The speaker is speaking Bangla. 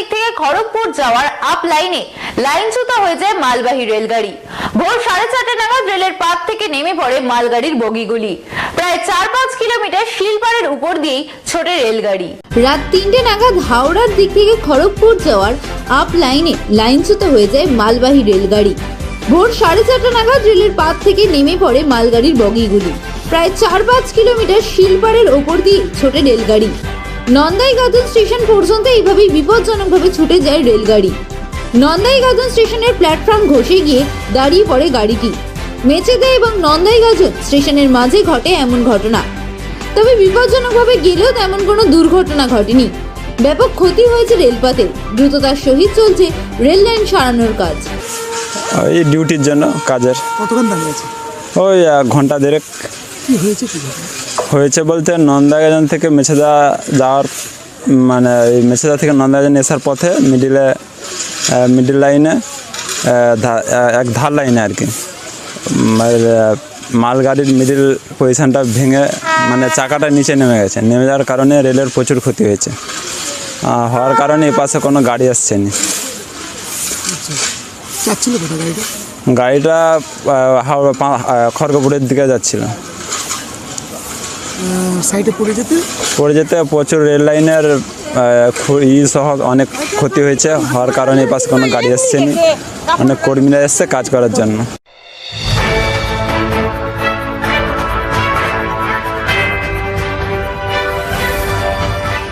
দিক থেকে খড়গপুর যাওয়ার আপ লাইনে লাইনচ্যুত হয়ে যায় মালবাহী রেলগাড়ি। ভোর সাড়ে চারটে নাগাদ রেলের পাত থেকে নেমে পড়ে মালগাড়ির বগিগুলি। প্রায় চার পাঁচ কিলোমিটার শিলপাড়ের উপর দিয়েই ছোটে রেলগাড়ি। রাত তিনটে নাগাদ হাওড়ার দিক থেকে খড়গপুর যাওয়ার আপ লাইনে লাইনচ্যুত হয়ে যায় মালবাহী রেলগাড়ি। ভোর সাড়ে চারটা নাগাদ রেলের পাত থেকে নেমে পড়ে মালগাড়ির বগিগুলি। প্রায় চার পাঁচ কিলোমিটার শিলপাড়ের ওপর দিয়ে ছোটে রেলগাড়ি। নন্দাইগাদন স্টেশন পর্যন্ত এইভাবেই বিপজ্জনকভাবে ছুটে যায় রেলগাড়ি। নন্দাইগাদন স্টেশনের প্ল্যাটফর্ম ঘষে গিয়ে দাঁড়িয়ে পড়ে গাড়িটি। মেচেদা এবং নন্দাইগাজন স্টেশনের মাঝে ঘটে এমন ঘটনা। তবে বিপজ্জনকভাবে গেলেও তেমন কোনো দুর্ঘটনা ঘটেনি। ব্যাপক ক্ষতি হয়েছে রেলপথে। দ্রুততার সহিত চলছে রেল লাইন সারানোর কাজ। ওই ডিউটির জন্য কাজের। কতক্ষণ দাঁড়িয়ে আছে? ওই এক ঘণ্টা দেড়েক। কি হয়েছে কি ঘটনা? হয়েছে বলতে নন্দাগাজন থেকে মেছেদা যাওয়ার মানে মেছেদা থেকে নন্দাগাজন আসার পথে মিডিলে মিডিল লাইনে এক ধার লাইনে আর কি। মালগাড়ির মিডিল পজিশনটা ভেঙে মানে চাকাটা নিচে নেমে গেছে। নেমে যাওয়ার কারণে রেলের প্রচুর ক্ষতি হয়েছে। হওয়ার কারণে এই পাশে কোনো গাড়ি আসছে না। গাড়িটা? খড়গপুরের দিকে যাচ্ছিল। সাইডে পড়ে যেতে? পড়ে যেতে প্রচুর রেল লাইনের ই সহ অনেক ক্ষতি হয়েছে, হওয়ার কারণে এ পাশে কোনো গাড়ি আসছে না অনেক কর্মীরা এসছে কাজ করার জন্য।